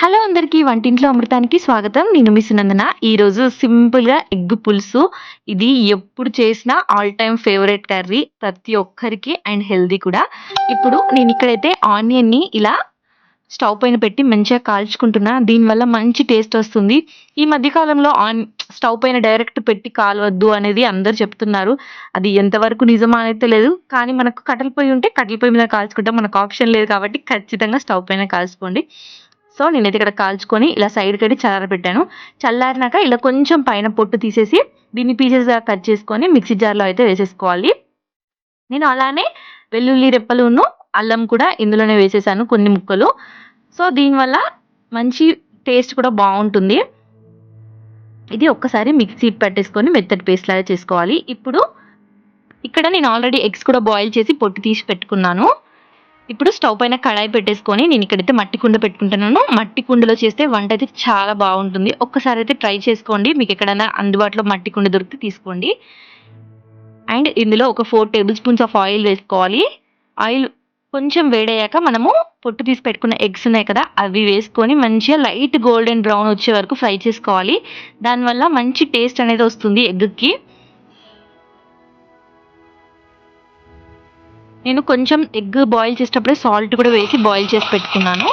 Hello అందరికీ వంటింట్లో అమృతానికి స్వాగతం. నేను మిస్ నందన ఈరోజు సింపుల్గా ఎగ్ పులుసు. ఇది ఎప్పుడు చేసినా ఆల్ టైమ్ ఫేవరెట్ కర్రీ ప్రతి ఒక్కరికి అండ్ హెల్దీ కూడా. ఇప్పుడు నేను ఇక్కడైతే ఆనియన్ని ఇలా స్టవ్ పైన పెట్టి మంచిగా కాల్చుకుంటున్నా. దీనివల్ల మంచి టేస్ట్ వస్తుంది. ఈ మధ్యకాలంలో ఆన్ స్టవ్ పైన డైరెక్ట్ పెట్టి కాలవద్దు అనేది అందరు చెప్తున్నారు. అది ఎంతవరకు నిజమా అనేది లేదు కానీ మనకు కట్టెల పొయ్యి ఉంటే కట్టెల పొయ్యి మీద కాల్చుకుంటాం మనకు ఆప్షన్ లేదు కాబట్టి ఖచ్చితంగా స్టవ్ పైన కాల్చుకోండి. సో నేనైతే ఇక్కడ కాల్చుకొని ఇలా సైడ్ కట్టి చల్లారబెట్టాను. చల్లారినాక ఇలా కొంచెం పైన పొట్టు తీసేసి దీన్ని పీసెస్గా కట్ చేసుకొని మిక్సీ జార్లో అయితే వేసేసుకోవాలి. నేను అలానే వెల్లుల్లి రెప్పలును అల్లం కూడా ఇందులోనే వేసేసాను కొన్ని ముక్కలు. సో దీనివల్ల మంచి టేస్ట్ కూడా బాగుంటుంది. ఇది ఒక్కసారి మిక్సీ పెట్టేసుకొని మెత్తటి పేస్ట్ లాగా చేసుకోవాలి. ఇప్పుడు ఇక్కడ నేను ఆల్రెడీ ఎగ్స్ కూడా బాయిల్ చేసి పొట్టు తీసి పెట్టుకున్నాను. ఇప్పుడు స్టవ్ పైన కడాయి పెట్టేసుకొని నేను ఇక్కడైతే మట్టి కుండ పెట్టుకుంటున్నాను. మట్టి కుండలో చేస్తే వంట అయితే చాలా బాగుంటుంది. ఒక్కసారి అయితే ట్రై చేసుకోండి. మీకు ఎక్కడైనా అందుబాటులో మట్టి కుండ దొరికితే తీసుకోండి. అండ్ ఇందులో ఒక four tablespoons of oil వేసుకోవాలి. ఆయిల్ కొంచెం వేడయ్యాక మనము పొట్టు తీసి పెట్టుకున్న ఎగ్స్ ఉన్నాయి కదా అవి వేసుకొని మంచిగా లైట్ గోల్డెన్ బ్రౌన్ వచ్చే వరకు ఫ్రై చేసుకోవాలి. దానివల్ల మంచి టేస్ట్ అనేది వస్తుంది ఎగ్కి. నేను కొంచెం ఎగ్ బాయిల్ చేసేటప్పుడే సాల్ట్ కూడా వేసి బాయిల్ చేసి పెట్టుకున్నాను.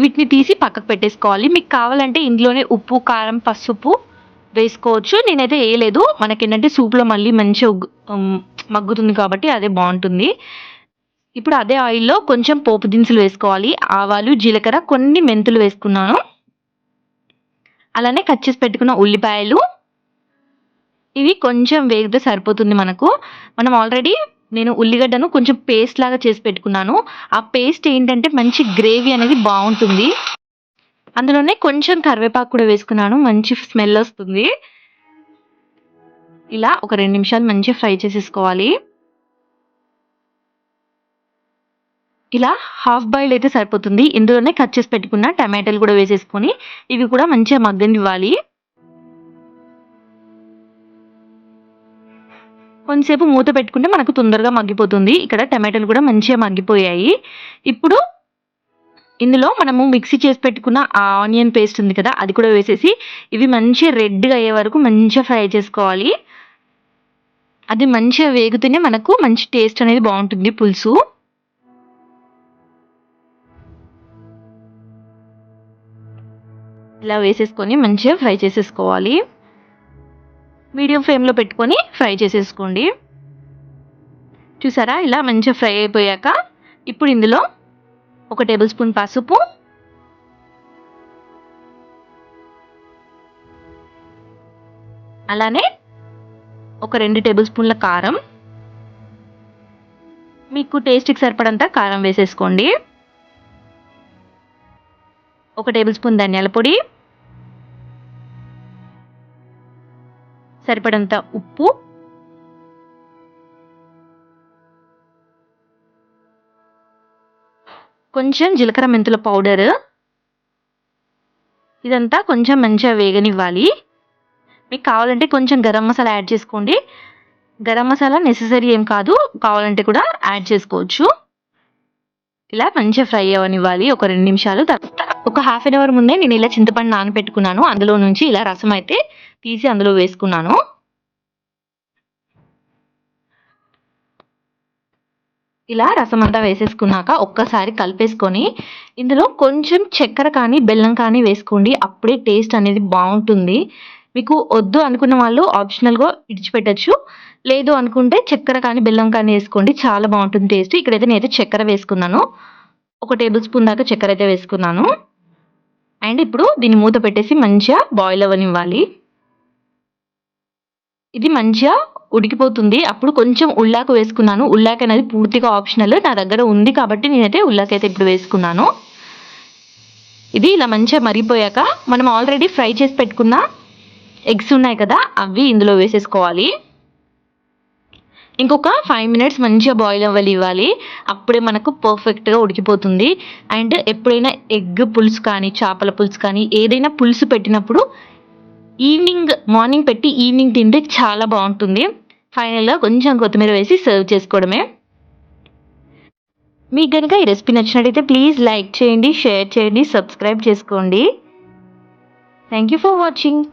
వీటిని తీసి పక్కకు పెట్టేసుకోవాలి. మీకు కావాలంటే ఇందులోనే ఉప్పు కారం పసుపు వేసుకోవచ్చు. నేనైతే వేయలేదు. మనకి ఏంటంటే సూప్లో మళ్ళీ మంచిగా మగ్గుతుంది కాబట్టి అదే బాగుంటుంది. ఇప్పుడు అదే ఆయిల్లో కొంచెం పోపు దినుసులు వేసుకోవాలి. ఆవాలు జీలకర్ర కొన్ని మెంతులు వేసుకున్నాను. అలానే కట్ చేసి పెట్టుకున్న ఉల్లిపాయలు. ఇవి కొంచెం వేగితే సరిపోతుంది మనకు. మనం ఆల్రెడీ నేను ఉల్లిగడ్డను కొంచెం పేస్ట్ లాగా చేసి పెట్టుకున్నాను. ఆ పేస్ట్ ఏంటంటే మంచి గ్రేవీ అనేది బాగుంటుంది. అందులోనే కొంచెం కరివేపాకు కూడా వేసుకున్నాను. మంచి స్మెల్ వస్తుంది. ఇలా ఒక రెండు నిమిషాలు మంచిగా ఫ్రై చేసేసుకోవాలి. ఇలా హాఫ్ బాయిల్డ్ అయితే సరిపోతుంది. ఇందులోనే కట్ చేసి పెట్టుకున్న టమాటాలు కూడా వేసేసుకొని ఇవి కూడా మంచిగా మగ్గనివ్వాలి. కొంతసేపు మూత పెట్టుకుంటే మనకు తొందరగా మగ్గిపోతుంది. ఇక్కడ టమాటాలు కూడా మంచిగా మగ్గిపోయాయి. ఇప్పుడు ఇందులో మనము మిక్సీ చేసి పెట్టుకున్న ఆనియన్ పేస్ట్ ఉంది కదా అది కూడా వేసేసి ఇవి మంచిగా రెడ్గా అయ్యే వరకు మంచిగా ఫ్రై చేసుకోవాలి. అది మంచిగా వేగుతూనే మనకు మంచి టేస్ట్ అనేది బాగుంటుంది పులుసు. ఇలా వేసేసుకొని మంచిగా ఫ్రై చేసేసుకోవాలి. మీడియం ఫ్లేమ్లో పెట్టుకొని ఫ్రై చేసేసుకోండి. చూసారా? ఇలా మంచిగా ఫ్రై అయిపోయాక ఇప్పుడు ఇందులో ఒక టేబుల్ స్పూన్ పసుపు అలానే ఒక రెండు టేబుల్ స్పూన్ల కారం. మీకు టేస్ట్కి సరిపడంత కారం వేసేసుకోండి. ఒక టేబుల్ స్పూన్ ధనియాల పొడి సరిపడంత ఉప్పు. కొంచెం జీలకర్ర మెంతుల పౌడర్. ఇదంతా కొంచెం మంచిగా వేగనివ్వాలి. మీకు కావాలంటే కొంచెం గరం మసాలా యాడ్ చేసుకోండి. గరం మసాలా నెససరీ ఏం కాదు. కావాలంటే కూడా యాడ్ చేసుకోవచ్చు. ఇలా మంచిగా ఫ్రై అవ్వనివ్వాలి. ఒక రెండు నిమిషాలు తర్వాత ఒక హాఫ్ అన్ అవర్ ముందే నేను ఇలా చింతపండు నానబెట్టుకున్నాను. అందులో నుంచి ఇలా రసం అయితే తీసి అందులో వేసుకున్నాను. ఇలా రసం అంతా వేసేసుకున్నాక ఒక్కసారి కలిపేసుకొని ఇందులో కొంచెం చక్కెర కానీ బెల్లం కానీ వేసుకోండి. అప్పుడే టేస్ట్ అనేది బాగుంటుంది. మీకు వద్దు అనుకున్న వాళ్ళు ఆప్షనల్గా ఇడిచిపెట్టచ్చు. లేదు అనుకుంటే చక్కెర కానీ బెల్లం కానీ వేసుకోండి. చాలా బాగుంటుంది టేస్ట్. ఇక్కడైతే నేనైతే చక్కెర వేసుకున్నాను. ఒక టేబుల్ స్పూన్ దాకా చక్కెర అయితే వేసుకున్నాను. అండ్ ఇప్పుడు దీన్ని మూత పెట్టేసి మంచిగా బాయిల్ అవ్వనివ్వాలి. ఇది మంచిగా ఉడికిపోతుంది. అప్పుడు కొంచెం ఉల్లాకు వేసుకున్నాను. ఉల్లాక అనేది పూర్తిగా ఆప్షనల్ నా దగ్గర ఉంది కాబట్టి నేనైతే ఉల్లాక అయితే ఇప్పుడు వేసుకున్నాను. ఇది ఇలా మంచిగా మరిగిపోయాక మనం ఆల్రెడీ ఫ్రై చేసి పెట్టుకున్న ఎగ్స్ ఉన్నాయి కదా అవి ఇందులో వేసేసుకోవాలి. ఇంకొక ఫైవ్ మినిట్స్ మంచిగా బాయిల్ అవ్వాలి ఇవ్వాలి అప్పుడే మనకు పర్ఫెక్ట్గా ఉడికిపోతుంది. అండ్ ఎప్పుడైనా ఎగ్ పులుసు కానీ చేపల పులుసు కానీ ఏదైనా పులుసు పెట్టినప్పుడు ఈవినింగ్ మార్నింగ్ పెట్టి ఈవినింగ్ తింటే చాలా బాగుంటుంది. ఫైనల్గా కొంచెం కొత్తిమీర వేసి సర్వ్ చేసుకోవడమే. మీకు కనుక ఈ రెసిపీ నచ్చినట్టయితే ప్లీజ్ లైక్ చేయండి షేర్ చేయండి సబ్స్క్రైబ్ చేసుకోండి. Thank you for watching